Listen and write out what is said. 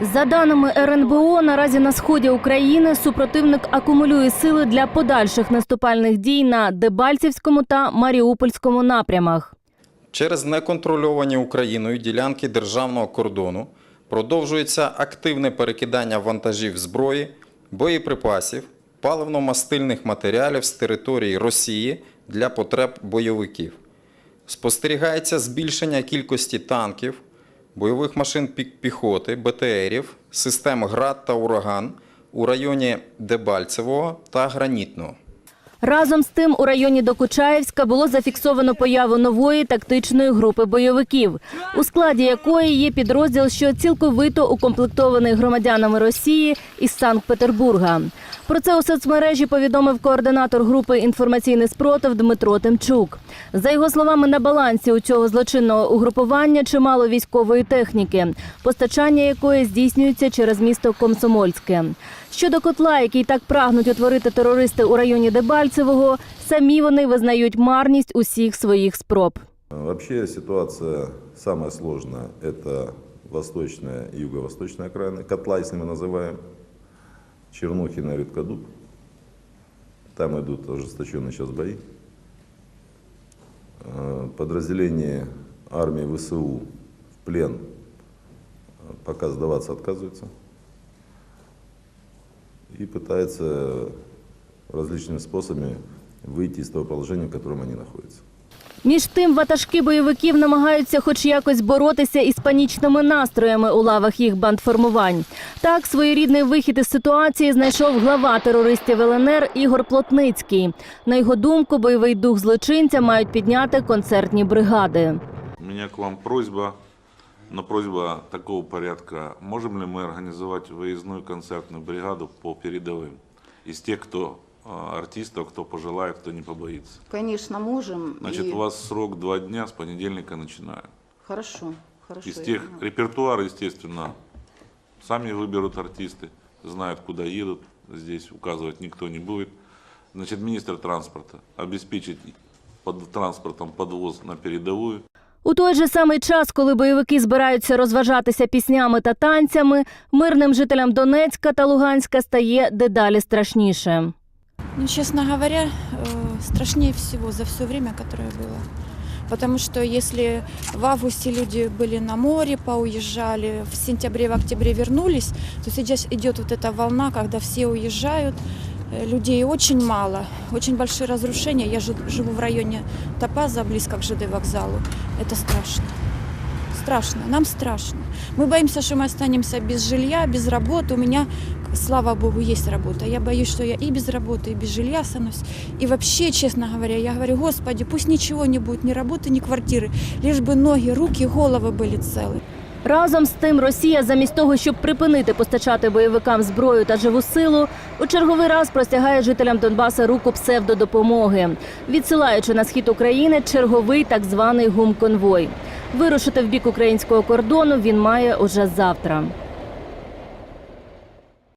За даними РНБО, наразі на сході України супротивник акумулює сили для подальших наступальних дій на Дебальцівському та Маріупольському напрямах. Через неконтрольовані Україною ділянки державного кордону продовжується активне перекидання вантажів зброї, боєприпасів, паливно-мастильних матеріалів з території Росії для потреб бойовиків. Спостерігається збільшення кількості танків, бойових машин пі- піхоти, БТРів, систем ГРАД та Ураган у районі Дебальцевого та Гранітного. Разом з тим, у районі Докучаєвська було зафіксовано появу нової тактичної групи бойовиків, у складі якої є підрозділ, що цілковито укомплектований громадянами Росії із Санкт-Петербурга. Про це у соцмережі повідомив координатор групи інформаційний спротив Дмитро Тимчук. За його словами, на балансі у цього злочинного угрупування чимало військової техніки, постачання якої здійснюється через місто Комсомольське. Щодо котла, який так прагнуть утворити терористи у районі Дебальцевого, самі вони визнають марність усіх своїх спроб. Вообще ситуация самая сложная – это восточная и юго-восточная окраины. Котла, если мы называем, Чернухин и Редкодуб. Там идут ожесточенные сейчас бои. Э, Подразделение армии ВСУ в плен э, пока сдаваться отказывается. И пытается различными способами выйти из того положения, в котором они находятся. Між тим, ватажки бойовиків намагаються хоч якось боротися із панічними настроями у лавах їх бандформувань. Так, своєрідний вихід із ситуації знайшов глава терористів ЛНР Ігор Плотницький. На його думку, бойовий дух злочинця мають підняти концертні бригади. У меня к вам просьба, но просьба такого порядка. Можем ли мы организовать выездную концертную бригаду по передовым? Из тех, кто а, артистов, кто пожелает, кто не побоится. Конечно, можем. Значит, и- у вас срок два дня, с понедельника начинаем. Хорошо, хорошо. Из я тех, поняла. репертуар, естественно, сами выберут артисты, знают, куда едут, здесь указывать никто не будет. Значит, министр транспорта обеспечить под транспортом подвоз на передовую. У той же самий час, коли бойовики збираються розважатися піснями та танцями, мирним жителям Донецька та Луганська стає дедалі страшніше. Ну, честно говоря, э, страшнее всего за все время, которое было. Потому что если в августе люди были на море, поуезжали, в сентябре, в октябре вернулись, то сейчас идет вот эта волна, когда все уезжают, э, людей очень мало, очень большие разрушения. Я жи- живу в районе Топаза, близко к ЖД вокзалу. Это страшно. Страшно, нам страшно. Мы боимся, что мы останемся без жилья, без работы. У меня, слава богу, есть работа. Я боюсь, что я и без работы, и без жилья останусь. И вообще, честно говоря, я говорю, Господи, пусть ничего не будет, ни работы, ни квартиры, лишь бы ноги, руки, головы были целы. Разом з тим, Росія, замість того, щоб припинити постачати бойовикам зброю та живу силу, у черговий раз простягає жителям Донбаса руку псевдодопомоги, відсилаючи на схід України черговий так званий гумконвой. Вирушити в бік українського кордону він має уже завтра.